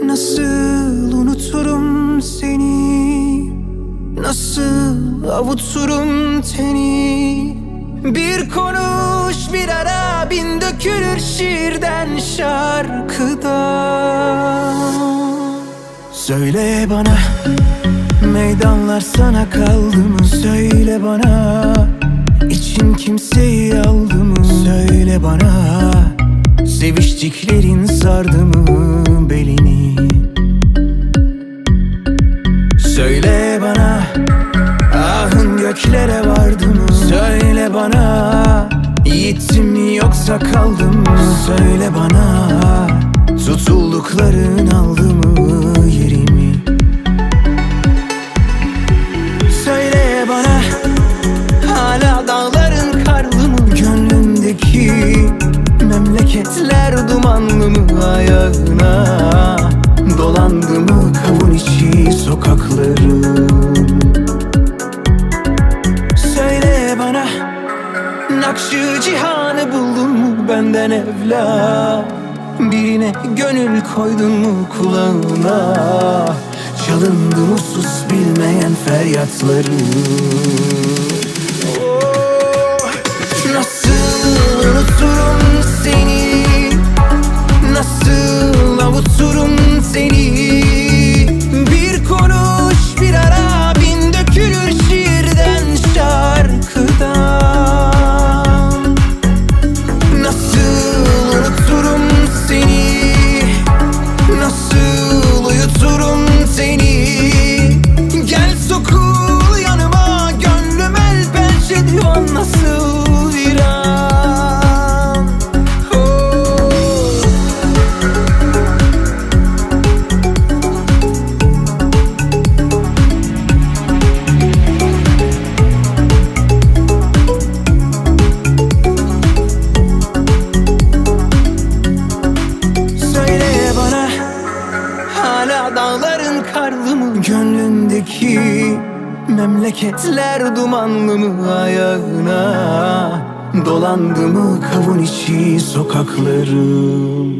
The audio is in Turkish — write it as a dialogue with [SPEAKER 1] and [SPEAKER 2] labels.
[SPEAKER 1] Nasıl unuturum seni? Nasıl avuturum teni Bir konuş bir ara bin dökülür şiirden şarkıda. Söyle bana meydanlar sana kaldı mı? Söyle bana için kimseyi aldı mı? Söyle bana Seviştiklerin sardı mı Söyle bana Ahın göklere vardı mı? Söyle bana mi yoksa kaldım mı? Söyle bana Tutuldukların aldı mı yerimi? Söyle bana Hala dağların karlı mı? Gönlündeki Memleketler dumanlı mı ayağına? Dolandı mı kavun içi sokakları Nakşı cihanı buldun mu benden evla Birine gönül koydun mu kulağına? Çalındı mı sus bilmeyen feryatları Söyle bana Hala dağların karlı mı Gönlündeki Memleketler dumanlı mı ayağına? Dolandı mı kavun içi sokaklarım